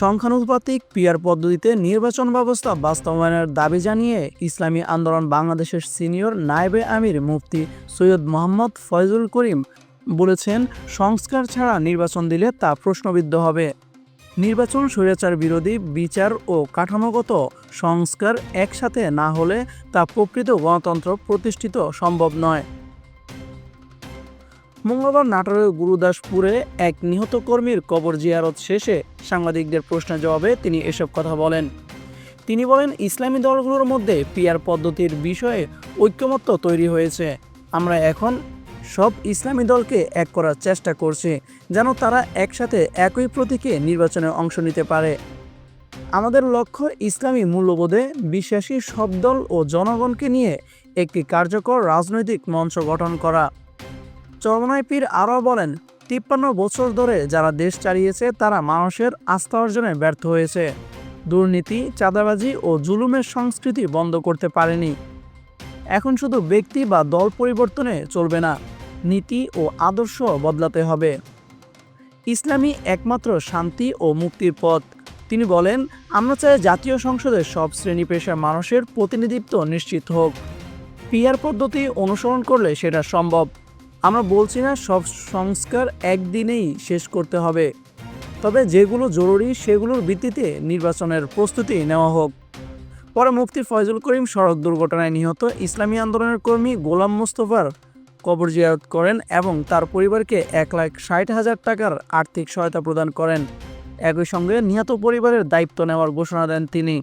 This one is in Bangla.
সংখ্যানুপাতিক পিয়ার পদ্ধতিতে নির্বাচন ব্যবস্থা বাস্তবায়নের দাবি জানিয়ে ইসলামী আন্দোলন বাংলাদেশের সিনিয়র নায়েবে আমির মুফতি সৈয়দ মোহাম্মদ ফয়জুল করিম বলেছেন, সংস্কার ছাড়া নির্বাচন দিলে তা প্রশ্নবিদ্ধ হবে। নির্বাচন স্বৈরাচার বিরোধী বিচার ও কাঠামোগত সংস্কার একসাথে না হলে তা প্রকৃত গণতন্ত্র প্রতিষ্ঠিত সম্ভব নয়। মঙ্গলবার নাটোরের গুরুদাসপুরে এক নিহত কর্মীর কবর জিয়ারত শেষে সাংবাদিকদের প্রশ্নের জবাবে তিনি এসব কথা বলেন। তিনি বলেন, ইসলামী দলগুলোর মধ্যে পিয়ার পদ্ধতির বিষয়ে ঐক্যমত্য তৈরি হয়েছে। আমরা এখন সব ইসলামী দলকে এক করার চেষ্টা করছি, যেন তারা একসাথে একই প্রতীকে নির্বাচনে অংশ নিতে পারে। আমাদের লক্ষ্য ইসলামী মূল্যবোধে বিশ্বাসী সব দল ও জনগণকে নিয়ে একটি কার্যকর রাজনৈতিক মঞ্চ গঠন করা। চরমনায় পীর আরও বলেন, তিপ্পান্ন বছর ধরে যারা দেশ চালিয়েছে, তারা মানুষের আস্থা অর্জনে ব্যর্থ হয়েছে। দুর্নীতি, চাঁদাবাজি ও জুলুমের সংস্কৃতি বন্ধ করতে পারেনি। এখন শুধু ব্যক্তি বা দল পরিবর্তনে চলবে না, নীতি ও আদর্শ বদলাতে হবে। ইসলামী একমাত্র শান্তি ও মুক্তির পথ। তিনি বলেন, আমরা চাই জাতীয় সংসদের সব শ্রেণি পেশার মানুষের প্রতিনিধিত্ব নিশ্চিত হোক। পিয়ার পদ্ধতি অনুসরণ করলে সেটা সম্ভব। আমরা বলছি না সব সংস্কার একদিনেই শেষ করতে হবে, তবে যেগুলো জরুরি সেগুলোর ভিত্তিতে নির্বাচনের প্রস্তুতি নেওয়া হোক। পরে মুফতি ফয়জুল করিম সড়ক দুর্ঘটনায় নিহত ইসলামী আন্দোলনের কর্মী গোলাম মুস্তফার কবর জিয়ারত করেন এবং তার পরিবারকে এক লাখ ষাট হাজার টাকার আর্থিক সহায়তা প্রদান করেন। একই সঙ্গে নিহত পরিবারের দায়িত্ব নেওয়ার ঘোষণা দেন তিনি।